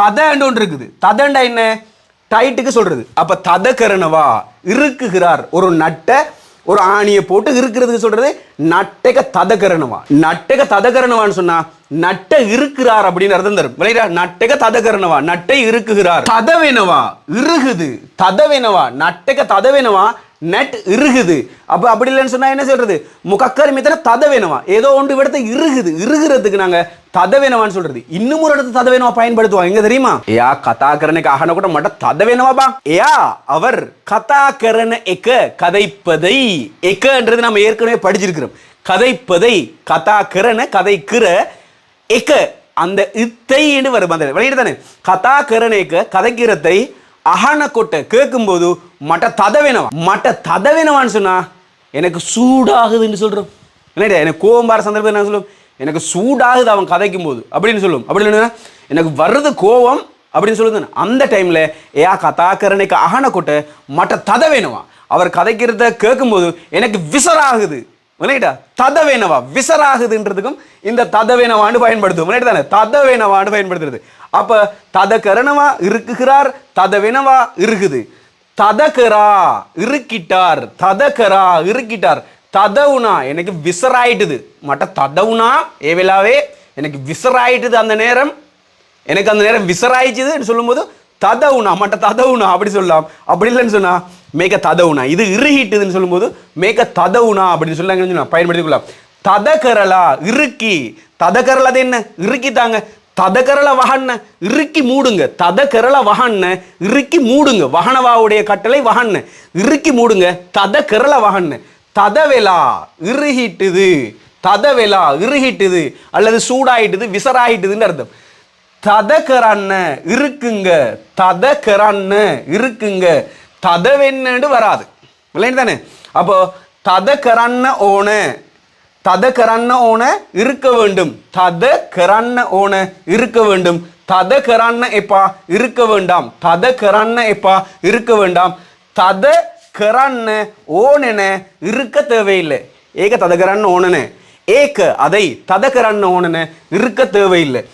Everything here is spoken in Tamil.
ததண்டு ஒன்று இருக்குது ததண்டா என்ன? டைட்டுக்கு சொல்கிறது அப்போ ததக்கரணவா இருக்குகிறார் ஒரு நட்டை ஒரு ஆணியை போட்டு இருக்கிறதுக்கு சொல்கிறது நட்டக ததகரணவா. நட்டக ததகரணவான்னு சொன்னா நட்ட இருக்கிறார் அப்படின்னு அர்த்தம் தரும். விளையா நட்டக ததகரணவா? நட்டை இருக்குகிறார் ததவெனவா? இறுகுது. ததவெனவா? நட்டக ததவெனவா? நட் இறுகுது. அப்ப அப்படி இல்லைன்னு சொன்னா என்ன சொல்றது? முகக்கரி தத ததவெனவா? ஏதோ ஒன்று விடத்தை இறுகுது. ததவேனவான்னு சொல்றது. இன்னும் ஒரு இடத்து ததவெனவா பயன்படுத்துவோம் எங்க தெரியுமா? யா கதாகரனுக்கு அகன கூட மட்ட ததவேனவா பா. யா அவர் கதாகரண எக்க கதைப்பதை எக்கன்றது நம்ம ஏற்கனவே படிச்சிருக்கிறோம். கதைப்பதை கதாகரண கதைக்கிற எக்க அந்த இத்தைன்னு வரும். அந்த வெளியிட்டு தானே? கதாகரணேக்க கதைக்கிறதை அகன கொட்டை கேட்கும்போது மட்ட ததவேனவா. மட்ட ததவேனவான்னு சொன்னா எனக்கு சூடாகுதுன்னு சொல்றோம். என்னடா எனக்கு கோவம் வர சந்தர்ப்பம் என்ன சொல்லுவோம் எனக்கு சூடாகுது அவன் கதைக்கும் போது அப்படின்னு சொல்லும். அப்படி இல்லைன்னா எனக்கு வர்றது கோவம் அப்படின்னு சொல்லுது அந்த டைம்ல ஏயா கதாக்கரனைக்கு அகன கொட்ட மற்ற தத வேணுவா அவர் கதைக்கிறத கேட்கும்போது எனக்கு விசராகுது. விளையாட்டா ததவேனவா விசராகுதுன்றதுக்கும் இந்த தத வேணவான்னு பயன்படுத்தும் விளையாட்டு தானே? தத வேணவான்னு பயன்படுத்துறது. அப்ப ததகரணவா இருக்குகிறார் ததவேனவா இருக்குது. ததகரா இருக்கிட்டார். ததகரா இருக்கிட்டார். ததவுனா எனக்கு விசராயிட்டுது மட்ட ததவுனா ஏவிலாவே எனக்கு விசராயிட்டுது அந்த நேரம். எனக்கு அந்த நேரம் விசராயிச்சுதுன்னு சொல்லும்போது ததவுனா மட்ட ததவுனா அப்படி சொல்லலாம். அப்படி இல்லைன்னு சொன்னா மேக்க ததவுனா இது இறுகிட்டுதுன்னு சொல்லும்போது மேக்க ததவுனா அப்படின்னு சொல்லாங்கன்னு சொன்னா பயன்படுத்திக்கலாம் ததகரலா இறுக்கி. ததகரல அது என்ன? இறுக்கித்தாங்க ததகரல வகன்ன இறுக்கி மூடுங்க. ததகரல வகன்ன இறுக்கி மூடுங்க. வகனவாவுடைய கட்டளை வகன்ன இறுக்கி மூடுங்க. ததகரல வகன்ன ததவெலா இறுகிட்டுது. ததவெலா இறுகிட்டுது. அல்லது சூடாயிட்டுது விசராயிட்டுதுன்னு அர்த்தம். ததகரண்ண இருக்குங்க. ததகரண்ண இருக்குங்க. ததவென்னு வராது. இல்லைன்னு தானே அப்போ ததகரண்ண ஓன ததகரண்ண ஓன இருக்க வேண்டும். ததகரண்ண ஓன இருக்க வேண்டும். ததகரண்ண எப்பா இருக்க வேண்டாம். ததகரண்ண எப்பா இருக்க வேண்டாம். தத கரண்ண ஓனென இருக்க தேவையில்லை. ஏக ததகரண்ண ஓனன. ஏக அதை ததகரண்ண ஓனன இருக்க தேவையில்லை.